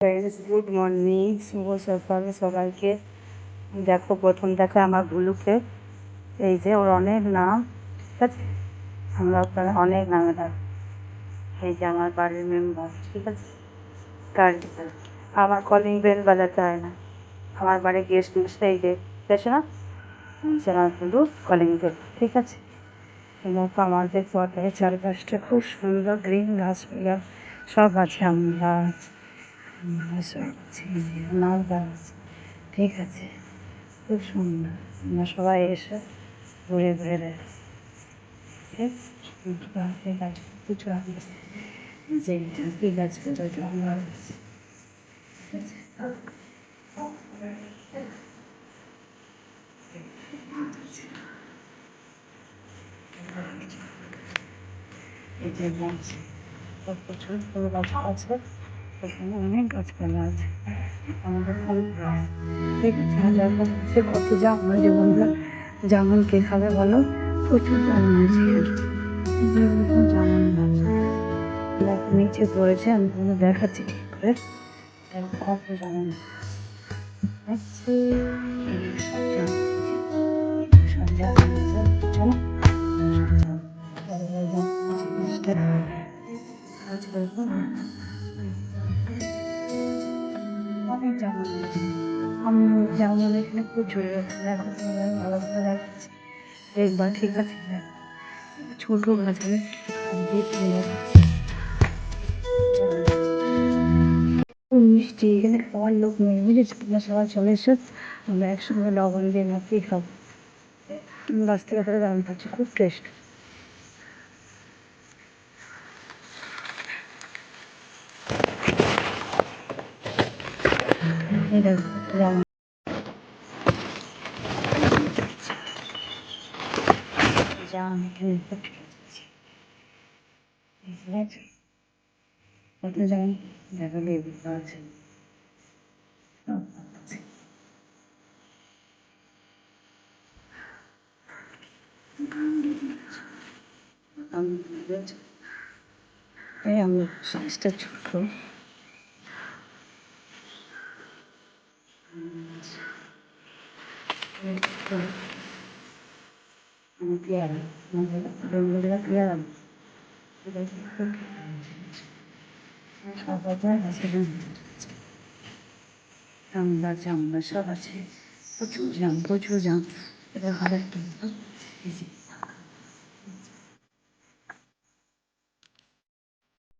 Friends good morning শুভ সকাল সবাইকে। দেখো, প্রথম দেখা আমার গুলুকে। এই যে ওর অনেক নাম। ঠিক আছে? আমরা ওখানে অনেক নামে ডাকি এই যে আমার বাড়ির মেম্বার ঠিক আছে? তার আমার কলিং বেল বাজাতে হয় না। আমার বাড়ি গেস্ট লিস্টে এই যে, দেখছ না? সে আমার কিন্তু কলিং বেল ঠিক আছে? এবং আমাদের পথে চারপাশটা খুব সুন্দর গ্রিন গাছপালা সব আছে আম গাছ সব আছে নাল গাছ ঠিক আছে। খুব সুন্দর। আমরা সবাই এসে ঘুরে ঘুরে ঠিক ঠিক আছে কিছু এই যে গাছ প্রচুর ফুল গাছ আছে। এখানে অনেক গাছপালা আছে। আমাদের আছে হাজার গাছে কত জামা যে বন্ধুরা জামুন কে খাবে বলো? প্রচুর জামুন আছে জামুন গাছ নিচে পড়েছে, আমি তোমাদের দেখাচ্ছি কি করে। কত জামুন দেখছি। আমি জামা এখানে প্রচুর দেখো তোমাদের ভালো করে দেখাচ্ছি। দেখবা, ঠিক আছে ছোটো গাছে মিষ্টি, এখানে খাওয়ার লোক নেই, বুঝেছ? তোমরা সবাই চলে এসো, আমরা একসঙ্গে লবণ দিয়ে মাখিয়ে খাব। গাছ থেকে ধরে দারুণ খাচ্ছি খুব টেস্ট এই দেখো জামা জাম এখানে কত জাম দেখো লেবু গাছ এই আমার সাইজটা ছোট আমি পেয়ারা আমাদের বেঙ্গলিরা পেয়ারা সব আছে আছে জাম গাছ জাম গাছ সব আছে প্রচুর জাম প্রচুর জাম এটা ভালো